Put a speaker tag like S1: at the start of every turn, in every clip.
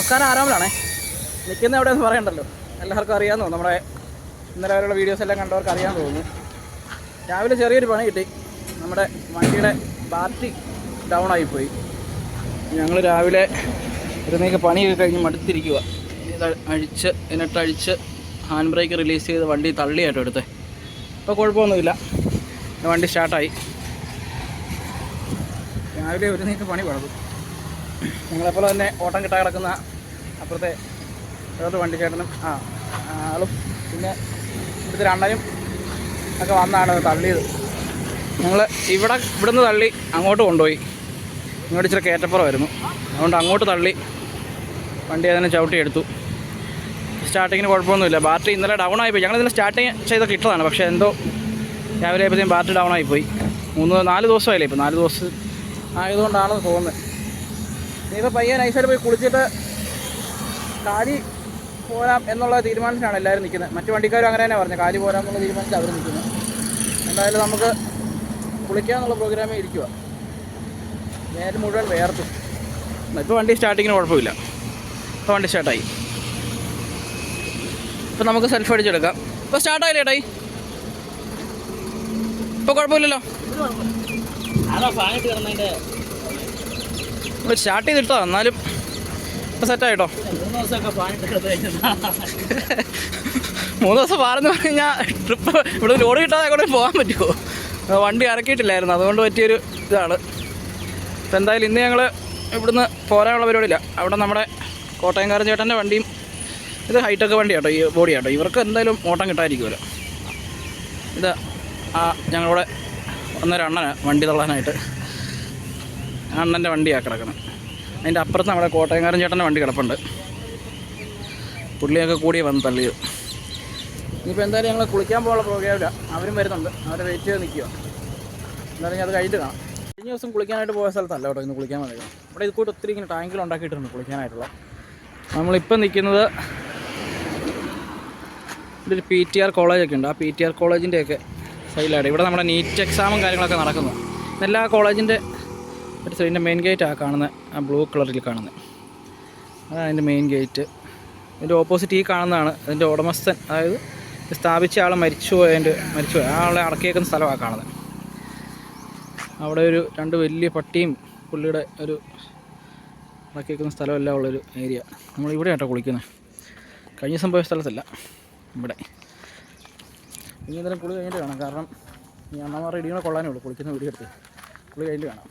S1: നമസ്കാരം ആരാമിലാണേ? നിൽക്കുന്ന എവിടെയെന്ന് പറയണ്ടല്ലോ. എല്ലാവർക്കും അറിയാമെന്ന് നമ്മുടെ ഇന്നലെ വരെയുള്ള വീഡിയോസ് എല്ലാം കണ്ടവർക്ക് അറിയാൻ തോന്നുന്നു. രാവിലെ ചെറിയൊരു പണി കിട്ടി. നമ്മുടെ വണ്ടിയുടെ ബാറ്ററി ഡൗൺ ആയിപ്പോയി. ഞങ്ങൾ രാവിലെ ഇരുന്നേക്ക് പണിയൊക്കെ കഴിഞ്ഞ് മടുത്തിരിക്കുക അഴിച്ച് എന്നിട്ടഴിച്ച് ഹാൻഡ് ബ്രേക്ക് റിലീസ് ചെയ്ത് വണ്ടി തള്ളിയായിട്ടോ എടുത്തേ. ഇപ്പോൾ കുഴപ്പമൊന്നുമില്ല. വണ്ടി സ്റ്റാർട്ടായി രാവിലെ ഒരു നീക്ക് പണി പടതു ഞങ്ങളെപ്പോലെ തന്നെ ഓട്ടം കിട്ടാ കിടക്കുന്ന അപ്പുറത്തെ വേറൊരു വണ്ടി ചേട്ടനും ആ ആളും പിന്നെ ഇവിടുത്തെ രണ്ടനും ഒക്കെ വന്നാണ് തള്ളിയത്. ഞങ്ങൾ ഇവിടെ ഇവിടുന്ന് തള്ളി അങ്ങോട്ട് കൊണ്ടുപോയി. ഇങ്ങോട്ട് ഇച്ചിരി കയറ്റപ്പുറമായിരുന്നു. അതുകൊണ്ട് അങ്ങോട്ട് തള്ളി വണ്ടി അതിനെ ചവിട്ടി എടുത്തു സ്റ്റാർട്ടിങ്ങിന് കുഴപ്പമൊന്നുമില്ല. ബാറ്ററി ഇന്നലെ ഡൗൺ ആയിപ്പോയി ഞങ്ങൾ ഇന്നലെ സ്റ്റാർട്ടിങ് ചെയ്തൊക്കെ ഇട്ടതാണ് പക്ഷേ എന്തോ രാവിലെ ആയപ്പോഴത്തേക്കും ബാറ്ററി ഡൗൺ ആയിപ്പോയി മൂന്ന് നാല് ദിവസമായില്ലേ ഇപ്പോൾ നാല് ദിവസം ആയതുകൊണ്ടാണെന്ന് തോന്നുന്നത്. ഇനിയിപ്പോൾ പയ്യെ നൈസായിട്ട് പോയി കുളിച്ചിട്ട് കാലി പോരാം എന്നുള്ള തീരുമാനത്തിലാണ് എല്ലാവരും നിൽക്കുന്നത്. മറ്റു വണ്ടിക്കാരും അങ്ങനെ തന്നെ പറഞ്ഞു. കാലി പോരാം എന്നുള്ള തീരുമാനത്തിൽ അവർ നിൽക്കുന്നത്. എന്തായാലും നമുക്ക് കുളിക്കാന്നുള്ള പ്രോഗ്രാമേ ഇരിക്കുക നേരം മുഴുവൻ വേർത്തു. ഇപ്പോൾ വണ്ടി സ്റ്റാർട്ടിങ്ങിന് കുഴപ്പമില്ല. ഇപ്പോൾ വണ്ടി സ്റ്റാർട്ടായി ഇപ്പോൾ നമുക്ക് സെൽഫ് അടിച്ചെടുക്കാം. ഇപ്പോൾ സ്റ്റാർട്ടായില്ലേ ഏട്ടായി ഇപ്പോൾ കുഴപ്പമില്ലല്ലോ. സ്റ്റാർട്ട് ചെയ്തിട്ടോ? എന്നാലും ഇപ്പം സെറ്റായിട്ടോ
S2: മൂന്ന്
S1: ദിവസം പാറെന്ന് പറഞ്ഞു കഴിഞ്ഞാൽ ട്രിപ്പ് ഇവിടെ ലോഡ് കിട്ടാതെ അങ്ങോട്ട് പോകാൻ പറ്റുമോ വണ്ടി ഇറക്കിയിട്ടില്ലായിരുന്നു അതുകൊണ്ട് പറ്റിയൊരു ഇതാണ്. ഇപ്പം എന്തായാലും ഇന്ന് ഞങ്ങൾ ഇവിടുന്ന് പോരാനുള്ള പരിപാടിയില്ല. അവിടെ നമ്മുടെ കോട്ടയംകാരൻ ചേട്ടന്റെ വണ്ടിയും ഇത് ഹൈടെക് വണ്ടി കേട്ടോ ഈ ബോഡി കേട്ടോ ഇവർക്ക് എന്തായാലും ഓട്ടം കിട്ടാതിരിക്കുമല്ലോ ഇത് ആ ഞങ്ങളുടെ ഒന്നര അണ്ണനാണ് വണ്ടി തള്ളാനായിട്ട്. അണ്ണന്റെ വണ്ടിയാണ് കിടക്കണം. അതിന്റെ അപ്പുറത്ത് നമ്മുടെ കോട്ടയംകാരൻ ചേട്ടന്റെ വണ്ടി കിടപ്പുണ്ട്. പുള്ളിയൊക്കെ കൂടി വന്ന് തള്ളിയത്. ഇനിയിപ്പോൾ എന്തായാലും ഞങ്ങൾ കുളിക്കാൻ പോകാനുള്ള പ്രോഗ്രാമില്ല അവരും വരുന്നുണ്ട്. അവരെ വെയിറ്റ് ചെയ്ത് നിൽക്കുക എന്തായാലും അത് കഴിഞ്ഞിട്ട് കാണാം. കഴിഞ്ഞ ദിവസം കുളിക്കാനായിട്ട് പോയ സ്ഥലത്തല്ല കേട്ടോ ഇന്ന് കുളിക്കാൻ വന്നത്. ഇവിടെ ഇത് കൂട്ട് ഒത്തിരി ഇങ്ങനെ ടാങ്കിൽ ഉണ്ടാക്കിയിട്ടുണ്ട് കുളിക്കാനായിട്ടുള്ള. നമ്മളിപ്പോൾ നിൽക്കുന്നത് ഇതൊരു പി ടി ആർ കോളേജൊക്കെ ഉണ്ട്. ആ പി ടി ആർ കോളേജിന്റെയൊക്കെ സൈഡിലായിട്ട് ഇവിടെ നമ്മുടെ നീറ്റ് എക്സാമും കാര്യങ്ങളൊക്കെ നടക്കുന്നു. എല്ലാ കോളേജിന്റെ ഒരു സൈഡിന്റെ മെയിൻ ഗേറ്റ് ആ കാണുന്നത് ആ ബ്ലൂ കളറിൽ കാണുന്നത് അതാണ് അതിന്റെ മെയിൻ ഗേറ്റ് ഇതിന്റെ ഓപ്പോസിറ്റ് ഈ കാണുന്നതാണ് അതിന്റെ ഉടമസ്ഥൻ അതായത് സ്ഥാപിച്ച ആൾ മരിച്ചു പോയതിന്റെ മരിച്ചു പോയ ആളെ അടക്കിയേക്കുന്ന സ്ഥലമാണ് കാണുന്നത് അവിടെ ഒരു രണ്ട് വലിയ പട്ടിയും പുള്ളിയുടെ ഒരു അടക്കിയേക്കുന്ന സ്ഥലമെല്ലാം ഉള്ളൊരു ഏരിയ നമ്മൾ ഇവിടെ ആട്ടോ കുളിക്കുന്നത് കഴിഞ്ഞ സംഭവ സ്ഥലത്തല്ല ഇവിടെ. ഇനി എന്തായാലും കുളി കഴിഞ്ഞിട്ട് കാണാം. കാരണം ഈ അണ്ണമാർ ഇടികളെ കൊള്ളാനേ ഉള്ളൂ. കുളിക്കുന്ന വീടിയെടുത്ത് കുളി കഴിഞ്ഞിട്ട് കാണാം.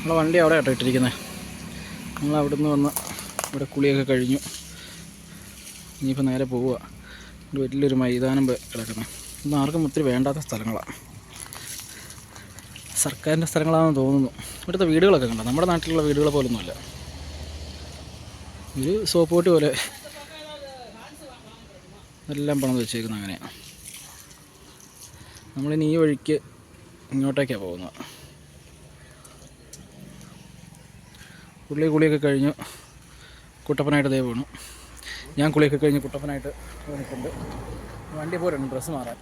S1: നമ്മളെ വണ്ടി അവിടെ കേട്ടോ ഇട്ടിരിക്കുന്നത് നമ്മൾ അവിടുന്ന് വന്ന് ഇവിടെ കുളിയൊക്കെ കഴിഞ്ഞു. ഇനിയിപ്പോൾ നേരെ പോവുക. ഇവിടെ വലിയൊരു മൈതാനം കിടക്കുന്നത് ഇതൊന്നും ആർക്കും ഒത്തിരി വേണ്ടാത്ത സ്ഥലങ്ങളാണ് സർക്കാരിന്റെ സ്ഥലങ്ങളാണെന്ന് തോന്നുന്നു. ഇവിടുത്തെ വീടുകളൊക്കെ കണ്ടോ? നമ്മുടെ നാട്ടിലുള്ള വീടുകൾ പോലൊന്നുമില്ല. ഒരു സോപ്പോട്ടി പോലെ എല്ലാം പണം വെച്ചേക്കുന്നത് അങ്ങനെയാണ് നമ്മളിനി ഈ വഴിക്ക് ഇങ്ങോട്ടേക്കാണ് പോകുന്നത്. പുള്ളി കുളിയൊക്കെ കഴിഞ്ഞു കുട്ടപ്പനായിട്ട് ദേ പോണു ഞാൻ കുളിയൊക്കെ കഴിഞ്ഞ് കുട്ടപ്പനായിട്ട് നിൽക്കുന്നുണ്ട് വണ്ടി പോരാണ് ഡ്രസ്സ് മാറാൻ.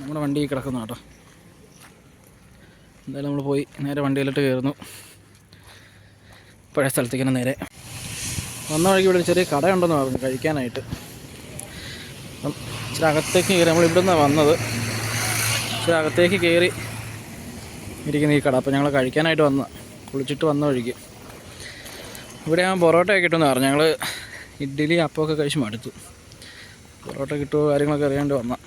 S1: നമ്മുടെ വണ്ടി കിടക്കുന്നു കേട്ടോ. എന്തായാലും നമ്മൾ പോയി നേരെ വണ്ടിയിലിട്ട് കയറുന്നു. പഴയ സ്ഥലത്തേക്ക് തന്നെ നേരെ. വന്ന വഴിക്ക് ഇവിടെ ചെറിയ കടയുണ്ടെന്ന് പറഞ്ഞു കഴിക്കാനായിട്ട്. അപ്പം ഇച്ചിരി അകത്തേക്ക് കയറി നമ്മൾ ഇവിടെ നിന്നാണ് വന്നത്. ഇച്ചിരി അകത്തേക്ക് കയറി ഇരിക്കുന്ന ഈ കട. അപ്പോൾ ഞങ്ങൾ കഴിക്കാനായിട്ട് വന്ന കുളിച്ചിട്ട് വന്ന വഴിക്ക്. ഇവിടെ ഞാൻ പൊറോട്ടയൊക്കെ കിട്ടുമെന്ന് പറഞ്ഞു. ഞങ്ങൾ ഇഡ്ഡലി അപ്പമൊക്കെ കഴിച്ച് മടുത്തു. പൊറോട്ട കിട്ടുമോ കാര്യങ്ങളൊക്കെ അറിയാണ്ട് വന്നാൽ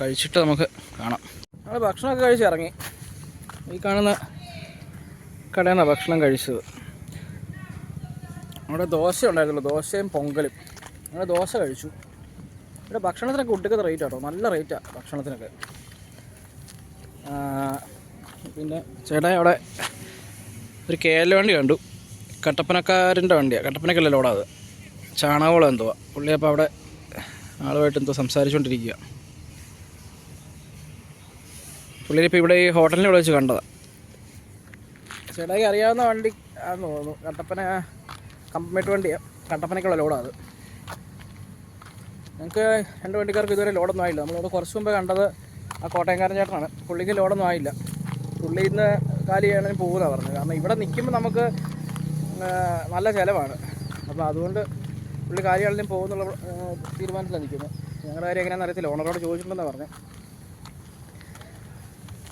S1: കഴിച്ചിട്ട് നമുക്ക് കാണാം. ഞങ്ങൾ ഭക്ഷണമൊക്കെ കഴിച്ച് ഇറങ്ങി. ഈ കാണുന്ന കടയിൽ നിന്നാണ് ഭക്ഷണം കഴിച്ചത്. അവിടെ ദോശ ഉണ്ടായിരുന്നുള്ളൂ ദോശയും പൊങ്കലും. ഞങ്ങൾ ദോശ കഴിച്ചു. ഇവിടെ ഭക്ഷണത്തിനൊക്കെ ഒടുക്കത്തെ റേറ്റ് ആട്ടോ. നല്ല റേറ്റാണ് ഭക്ഷണത്തിനൊക്കെ. പിന്നെ ചേട്ടാ അവിടെ ഒരു കേരള വണ്ടി കണ്ടു. കട്ടപ്പനക്കാരന്റെ വണ്ടിയാണ് കട്ടപ്പനക്കല്ല ലോഡാത് ചാണകോളം എന്തുവാ പുള്ളി അപ്പോൾ അവിടെ ആളുമായിട്ട് എന്തോ സംസാരിച്ചുകൊണ്ടിരിക്കുക പുള്ളിയിപ്പോൾ ഇവിടെ ഈ ഹോട്ടലിന്റെ ഇവിടെ വെച്ച് കണ്ടതാണ് ചേട്ടായി അറിയാവുന്ന വണ്ടി ആണെന്ന് തോന്നുന്നു. കട്ടപ്പന കമ്പമേറ്റ് വണ്ടിയാണ് കട്ടപ്പനയ്ക്കുള്ള ലോഡാത് ഞങ്ങൾക്ക് രണ്ട് വണ്ടിക്കാർക്ക് ഇതുവരെ ലോഡൊന്നും ആയില്ല. നമ്മളോട് കുറച്ച് മുമ്പ് കണ്ടത് ആ കോട്ടയംകാരൻ ചേട്ടനാണ്. പുള്ളിക്ക് ലോഡൊന്നും ആയില്ല. പുള്ളി ഇന്ന് കാലി ചെയ്യണമെങ്കിൽ പോകുന്നതാണ് പറഞ്ഞത്. കാരണം ഇവിടെ നിൽക്കുമ്പോൾ നമുക്ക് നല്ല ചിലവാണ്. അപ്പോൾ അതുകൊണ്ട് പുള്ളി കാര്യങ്ങളിലും പോകുന്നുള്ള തീരുമാനത്തിലാണ് നിൽക്കുന്നത്. ഞങ്ങളുടെ കാര്യം എങ്ങനെയാണെന്ന് അറിയത്തില്ല. ഓണറോട് ചോദിച്ചിട്ടുണ്ടെന്ന് പറഞ്ഞത്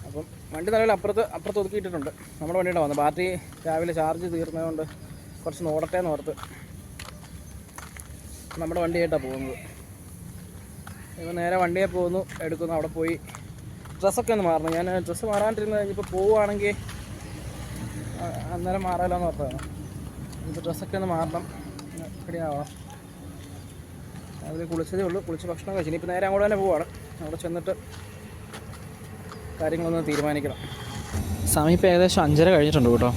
S1: അപ്പം വണ്ടി നിലവിൽ അപ്പുറത്ത് അപ്പുറത്ത് ഒതുക്കിയിട്ടിട്ടുണ്ട്. നമ്മുടെ വണ്ടിയുടെ വന്നത് ബാറ്ററി രാവിലെ ചാർജ് തീർന്നതുകൊണ്ട് കുറച്ച് ഓടട്ടെ എന്ന് ഓർത്ത് നമ്മുടെ വണ്ടിയായിട്ടാണ് പോകുന്നത്. ഇപ്പം നേരെ വണ്ടിയെ പോകുന്നു എടുക്കുന്നു അവിടെ പോയി. ഡ്രസ്സൊക്കെ ഒന്ന് മാറണം. ഞാൻ ഡ്രസ്സ് മാറാണ്ടിരുന്നത് കഴിഞ്ഞിപ്പോൾ പോവുകയാണെങ്കിൽ അന്നേരം മാറാമല്ലോ എന്ന് ഓർത്താണ് ഇപ്പോൾ ഡ്രസ്സൊക്കെ ഒന്ന് മാറണം. റെഡിയാവണം അതിൽ കുളിച്ചതേ ഉള്ളൂ. കുളിച്ച് ഭക്ഷണം കഴിച്ചു. ഇനിയിപ്പോൾ നേരെ അങ്ങോട്ട് തന്നെ പോവാണ്. അവിടെ ചെന്നിട്ട് കാര്യങ്ങളൊന്ന് തീരുമാനിക്കണം. സമയം ഏകദേശം അഞ്ചര കഴിഞ്ഞിട്ടുണ്ട് കേട്ടോ.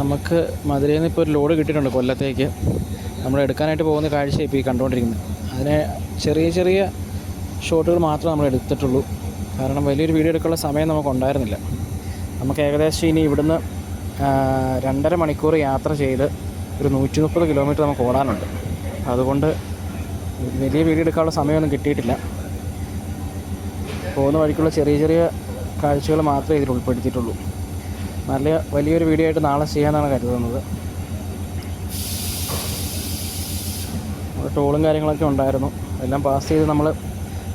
S1: നമുക്ക് മധുരയിൽ നിന്ന് ഇപ്പോൾ ഒരു ലോഡ് കിട്ടിയിട്ടുണ്ട് കൊല്ലത്തേക്ക്. നമ്മൾ എടുക്കാനായിട്ട് പോകുന്ന കാഴ്ച ഇപ്പോൾ ഈ കണ്ടുകൊണ്ടിരിക്കുന്നത്. അതിന് ചെറിയ ചെറിയ ഷോട്ടുകൾ മാത്രമേ നമ്മൾ എടുത്തിട്ടുള്ളൂ. കാരണം വലിയൊരു വീഡിയോ എടുക്കാനുള്ള സമയം നമുക്ക് ഉണ്ടായിരുന്നില്ല. നമുക്ക് ഏകദേശം ഇനി ഇവിടുന്ന് രണ്ടര മണിക്കൂർ യാത്ര ചെയ്ത് ഒരു നൂറ്റി മുപ്പത് കിലോമീറ്റർ നമുക്ക് ഓടാനുണ്ട്. അതുകൊണ്ട് വലിയ വീഡിയോ എടുക്കാനുള്ള സമയമൊന്നും കിട്ടിയിട്ടില്ല. പോകുന്ന വഴിക്കുള്ള ചെറിയ ചെറിയ കാഴ്ചകൾ മാത്രമേ ഇതിൽ ഉൾപ്പെടുത്തിയിട്ടുള്ളൂ. നല്ല വലിയൊരു വീഡിയോ ആയിട്ട് നാളെ ചെയ്യാമെന്നാണ് കരുതുന്നത്. ടോളും കാര്യങ്ങളൊക്കെ ഉണ്ടായിരുന്നു. എല്ലാം പാസ് ചെയ്ത് നമ്മൾ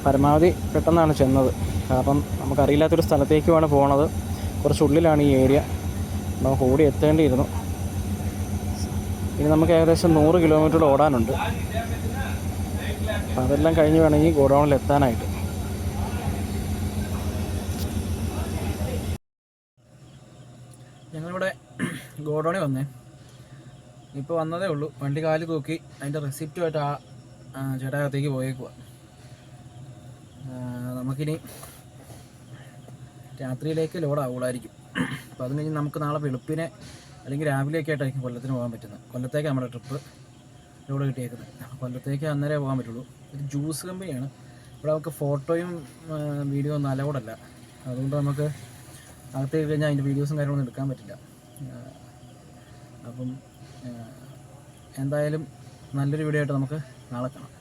S1: പരമാവധി പെട്ടെന്നാണ് ചെന്നത്. കാരണം നമുക്കറിയില്ലാത്തൊരു സ്ഥലത്തേക്കുമാണ് പോണത്. കുറച്ചുള്ളിലാണ് ഈ ഏരിയ നമുക്ക് ഓടി എത്തേണ്ടിയിരുന്നു. ഇനി നമുക്ക് ഏകദേശം നൂറ് കിലോമീറ്റർ ഓടാനുണ്ട്. അതെല്ലാം കഴിഞ്ഞ് വേണമെങ്കിൽ ഗോഡൗണിൽ എത്താനായിട്ട്. ഞങ്ങളിവിടെ ഗോഡൗണിൽ വന്നേ. ഇപ്പോൾ വന്നതേ ഉള്ളൂ. വണ്ടി കാൽ തൂക്കി അതിന്റെ റെസിപ്റ്റുമായിട്ട് ആ ചേട്ടാകത്തേക്ക് പോയേക്കുക നമുക്കിനി രാത്രിയിലേക്ക് ലോഡ് ആവുള്ളായിരിക്കും അപ്പോൾ അത് കഴിഞ്ഞ് നമുക്ക് നാളെ വെളുപ്പിനെ അല്ലെങ്കിൽ രാവിലെയൊക്കെ ആയിട്ടായിരിക്കും കൊല്ലത്തിന് പോകാൻ പറ്റുന്നത്. കൊല്ലത്തേക്ക് നമ്മുടെ ട്രിപ്പ്. ലോഡ് കിട്ടിയേക്കുന്നത്. കൊല്ലത്തേക്ക് അന്നേരം പോകാൻ പറ്റുള്ളൂ. ഇത് ജ്യൂസ് കമ്പനിയാണ്. ഇവിടെ നമുക്ക് ഫോട്ടോയും വീഡിയോ ഒന്നും അലൗഡല്ല അതുകൊണ്ട് നമുക്ക് അകത്തേക്ക് കഴിഞ്ഞാൽ അതിന്റെ വീഡിയോസും കാര്യങ്ങളൊന്നും എടുക്കാൻ പറ്റില്ല. അപ്പം എന്തായാലും നല്ലൊരു വീഡിയോ ആയിട്ട് നമുക്ക് നാളെ കാണാം.